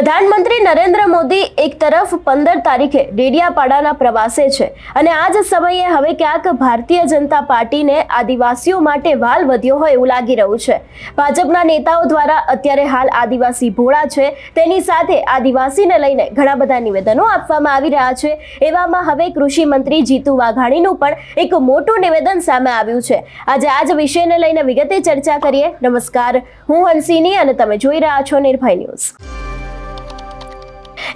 પ્રધાનમંત્રી નરેન્દ્ર મોદી એક તરફ પંદર તારીખે ડેડિયાપાડાના પ્રવાસે છે અને આ જ સમયે હવે ક્યાંક ભારતીય જનતા પાર્ટીને આદિવાસીઓ માટે વાલ વધ્યો હોય એવું લાગી રહ્યું છે. ભાજપના નેતાઓ દ્વારા અત્યારે હાલ આદિવાસી ભોળા છે. તેની સાથે આદિવાસીને લઈને ઘણા બધા નિવેદનો આપવામાં આવી રહ્યા છે. એવામાં હવે કૃષિ મંત્રી જીતુ વાઘાણીનું પણ એક મોટું નિવેદન સામે આવ્યું છે. આજે આ જ વિષયને લઈને વિગતે ચર્ચા કરીએ. નમસ્કાર. હું હંસિની અને તમે જોઈ રહ્યા છો નિર્ભય ન્યૂઝ.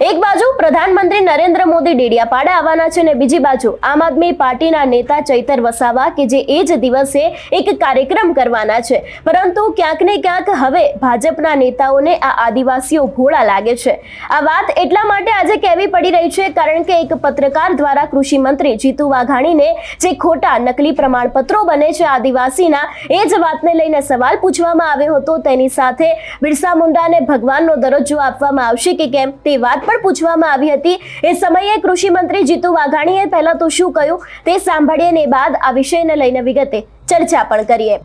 એક બાજુ પ્રધાનમંત્રી નરેન્દ્ર મોદી ડેડિયાપાડા આવવાના છે અને બીજી બાજુ આમ આદમી પાર્ટીના નેતા ચૈતર વસાવા કે જે એ જ દિવસે એક કાર્યક્રમ કરવાના છે. પરંતુ ક્યાંક ને ક્યાંક હવે ભાજપના નેતાઓને આ આદિવાસીઓ ભોળા લાગે છે. આ વાત એટલા માટે આજે કહેવી પડી રહી છે કારણ કે એક પત્રકાર દ્વારા કૃષિ મંત્રી જીતુ વાઘાણીને જે ખોટા નકલી પ્રમાણપત્રો બને છે આદિવાસીના, એ જ વાતને લઈને સવાલ પૂછવામાં આવ્યો હતો. તેની સાથે બિરસા મુંડાને ભગવાનનો દરજ્જો આપવામાં આવશે કે કેમ તે વાત પણ પૂછવામાં આવી હતી. એ સમયે કૃષિ મંત્રી જીતુ વાઘાણીએ પહેલા તો શું કહ્યું તે સાંભળીએ ને બાદ આ વિષયને લઈને વિગતે ચર્ચા પણ કરીએ.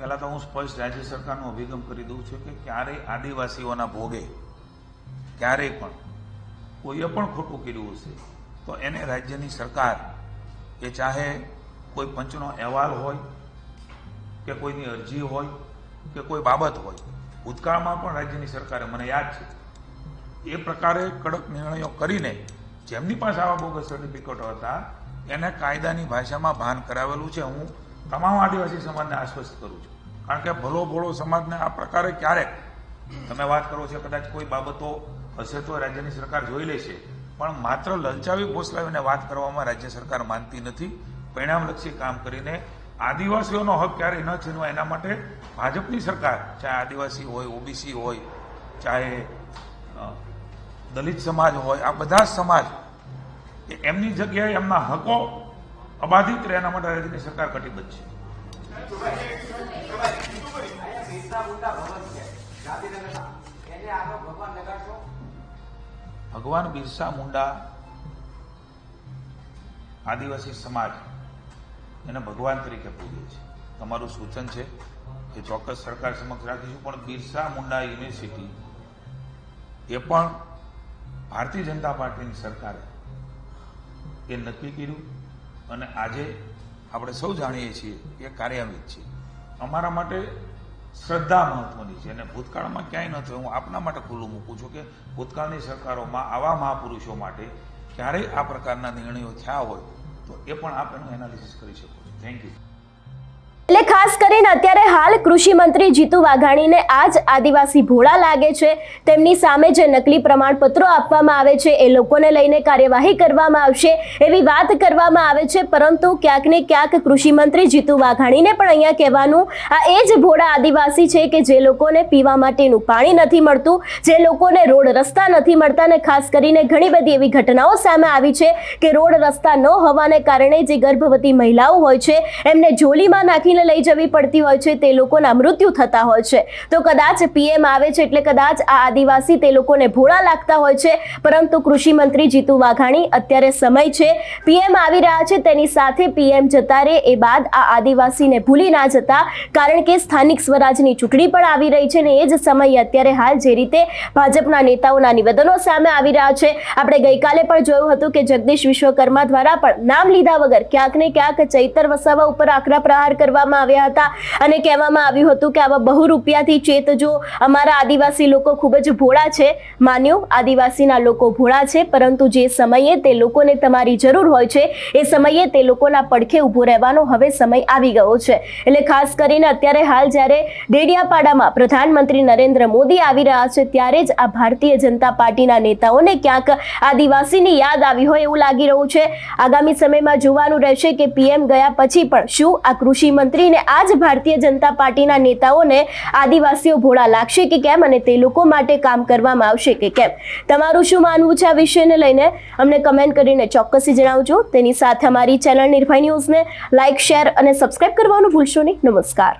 પહેલા તો હું સ્પષ્ટ રાજ્ય સરકારનો અભિગમ કરી દઉં છું કે ક્યારેય આદિવાસીઓના ભોગે, ક્યારેય પણ કોઈએ પણ ખોટું કર્યું હશે, તો એને રાજ્યની સરકાર, એ ચાહે કોઈ પંચનો અહેવાલ હોય, કે કોઈની અરજી હોય, કે કોઈ બાબત હોય, ભૂતકાળમાં પણ રાજ્યની સરકારે, મને યાદ છે, એ પ્રકારે કડક નિર્ણયો કરીને જેમની પાસે આવા બોગસ સર્ટિફિકેટો હતા, એને કાયદાની ભાષામાં ભાન કરાવેલું છે. હું તમામ આદિવાસી સમાજને આશ્વસ્ત કરું છું. કારણ કે ભલો ભોળો સમાજને આ પ્રકારે ક્યારેક, તમે વાત કરો છો કદાચ કોઈ બાબતો હશે તો રાજ્યની સરકાર જોઈ લેશે, પણ માત્ર લલચાવી ભોસલાવીને વાત કરવામાં રાજ્ય સરકાર માનતી નથી. પરિણામલક્ષી કામ કરીને આદિવાસીઓનો હક ક્યારેય ન છીનવાય, એના માટે ભાજપની સરકાર, ચાહે આદિવાસી હોય, ઓબીસી હોય, ચાહે દલિત સમાજ હોય, આ બધા સમાજ એમની જગ્યાએ એમના હકો અબાધિત રહે એના માટે રાજ્યની સરકાર કટિબદ્ધ છે. ભગવાન બિરસા મુંડા આદિવાસી સમાજ એને ભગવાન તરીકે પૂજે છે. તમારું સૂચન છે એ ચોક્કસ સરકાર સમક્ષ રાખીશું, પણ બિરસા મુંડા યુનિવર્સિટી એ પણ ભારતીય જનતા પાર્ટીની સરકારે એ નક્કી કર્યું. અને આજે આપણે સૌ જાણીએ છીએ એ કાર્યાન્વિત છે. અમારા માટે શ્રદ્ધા મહત્વની છે અને ભૂતકાળમાં ક્યાંય ન હું આપના માટે ખુલ્લું મૂકું છું કે ભૂતકાળની સરકારોમાં આવા મહાપુરુષો માટે ક્યારેય આ પ્રકારના નિર્ણયો થયા હોય તો એ પણ આપ એનું એનાલિસિસ કરી શકો છો. થેન્ક યુ એટલે ખાસ કરીને અત્યારે હાલ કૃષિ મંત્રી જીતુ વાઘાણીને આ જ આદિવાસી ભોળા લાગે છે. તેમની સામે જે નકલી પ્રમાણપત્રો આપવામાં આવે છે, એ લોકોને લઈને કાર્યવાહી કરવામાં આવશે એવી વાત કરવામાં આવે છે. પરંતુ ક્યાંક ને ક્યાંક કૃષિ મંત્રી જીતુ વાઘાણીને પણ અહીંયા કહેવાનું, આ એ જ ભોળા આદિવાસી છે કે જે લોકોને પીવા માટેનું પાણી નથી મળતું, જે લોકોને રોડ રસ્તા નથી મળતા અને ખાસ કરીને ઘણી બધી એવી ઘટનાઓ સામે આવી છે કે રોડ રસ્તા ન હોવાને કારણે જે ગર્ભવતી મહિલાઓ હોય છે, એમને જોલીમાં નાખીને લઈ જવી પડતી હોય છે, તે લોકોના મૃત્યુ થતા હોય છે. તો કદાચ પીએમ આવે છે એટલે કદાચ આ આદિવાસી તે લોકોને ભોળા લાગતા હોય છે. પરંતુ કૃષિ મંત્રી જીતુ વાઘાણી, અત્યારે સમય છે. પીએમ આવી રહ્યા છે, તેની સાથે પીએમ જતા રહે. એ બાદ આ આદિવાસીને ભૂલી ના જતા, કારણ કે સ્થાનિક સ્વરાજની ચૂંટણી પણ આવી રહી છે ને એ જ સમયે અત્યારે હાલ જે રીતે ભાજપના નેતાઓના નિવેદનો સામે આવી રહ્યા છે. આપણે ગઈકાલે પણ જોયું હતું કે જગદીશ વિશ્વકર્મા દ્વારા પણ નામ લીધા વગર ક્યાંક ને ક્યાંક ચૈતર વસાવા ઉપર આકરા પ્રહાર કરવામાં આવ્યા હતા અને કહેવામાં આવ્યું હતું કે આવા બહુ રૂપિયાથી ચેતજો અમારા આદિવાસી લોકો ખૂબ જ ભોળા છે, માન્યું, આદિવાસીના લોકો ભોળા છે, પરંતુ જે સમયે તે લોકોને તમારી જરૂર હોય છે, એ સમયે તે લોકોના પડખે ઊભો રહેવાનો હવે સમય આવી ગયો છે. એટલે ખાસ કરીને અત્યારે હાલ જ્યારે ડેડિયાપાડામાં પ્રધાનમંત્રી નરેન્દ્ર મોદી આવી રહ્યા છે, ત્યારે જ આ ભારતીય જનતા પાર્ટીના નેતાઓને ક્યાંક આદિવાસીની યાદ આવી હોય એવું લાગી રહ્યું છે. આગામી સમયમાં જોવાનું રહેશે કે પીએમ ગયા પછી પણ શું આ કૃષિ મંત્રી મંત્રીને આ જ ભારતીય જનતા પાર્ટીના નેતાઓને આદિવાસીઓ ભોળા લાગશે કે કેમ અને તે લોકો માટે કામ કરવામાં આવશે કે કેમ? તમારું શું માનવું છે આ વિષયને લઈને? અમને કમેન્ટ કરીને ચોક્કસથી જણાવજો. તેની સાથે અમારી ચેનલ નિર્ભય ન્યૂઝને લાઇક શેર અને સબસ્ક્રાઇબ કરવાનું ભૂલશો નહીં. નમસ્કાર.